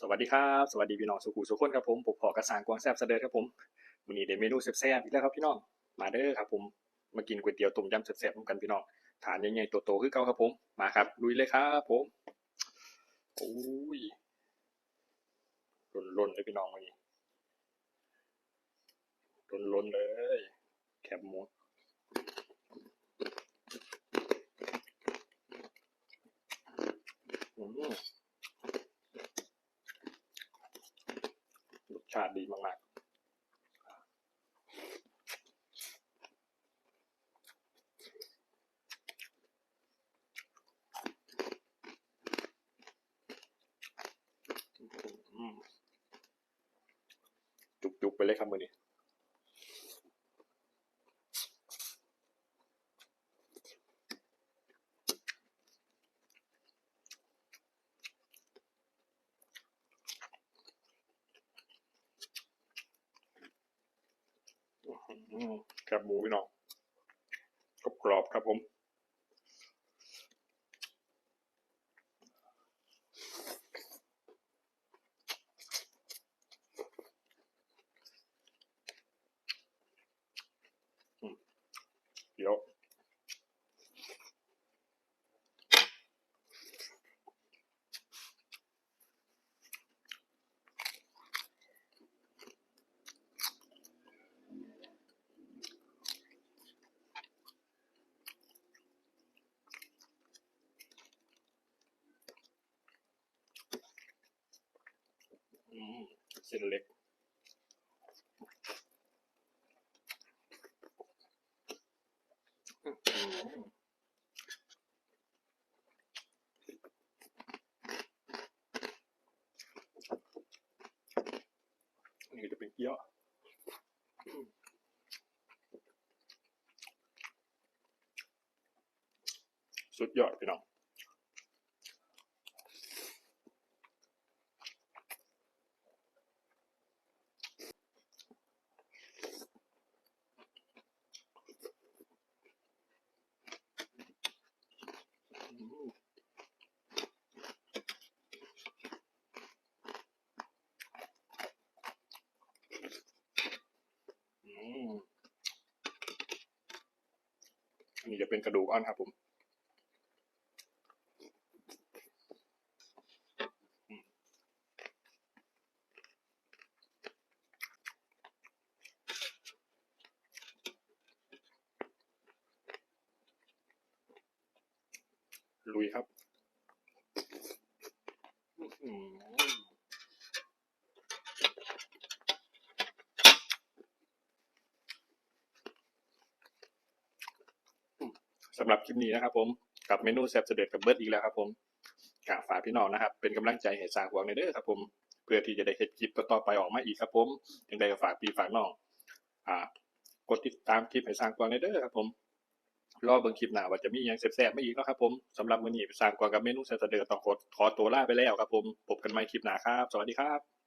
สวัสดีครับ สวัสดีพี่น้องสุขุสุขคนครับผมผมพอกระสางกวางแซ่บเสด็จครับผมวันนี้เดี๋ยวเมนูแซ่บๆอีกแล้วครับพี่น้องมาเด้อครับผมมากินก๋วยเตี๋ยวต้มยำแซ่บๆร่วมกันพี่น้องทานใหญ่ๆโตๆคือเก่าครับผมมาครับลุยเลยครับผมโอ้ยล้นๆเลยพี่น้องวันนี้ล้นๆเลย แคบหมูอืมรส ชาติดีมากๆจุกๆไปเลยครับมือนี้ แคบหมูพี่น้องกรอบครับผม เส้นเล็ก นี่จะเป็นเกี๊ยวสุดยอดพี่น้อง จะเป็นกระดูกอ่อนครับผมลุยครับ อื้อหือสำหรับคลิปนี้นะครับผมกับเมนูแซ่บเสด็จกับเบิร์ดอีกแล้วครับผมกาฝากพี่น้องนะครับ เป็นกำลังใจให้สร้างหวังในเด้อครับผมเพื่อที่จะได้เห็นคลิปต่อไปออกมาอีกครับผมยังไงก็ฝากพี่ฝากน้องอ่ากดติดตามคลิปให้สร้างกวางในเด้อครับผมรอเบิ่งคลิปหน้าว่าจะมีหยังแซ่บๆมาอีกเนาะครับผมสำหรับมื้อนี้สร้างกวางกับเมนูแซ่บเสด็จต้องขอขอตัวลาไปแล้วครับผมพบกันใหม่คลิปหน้าครับ สวัสดีครับ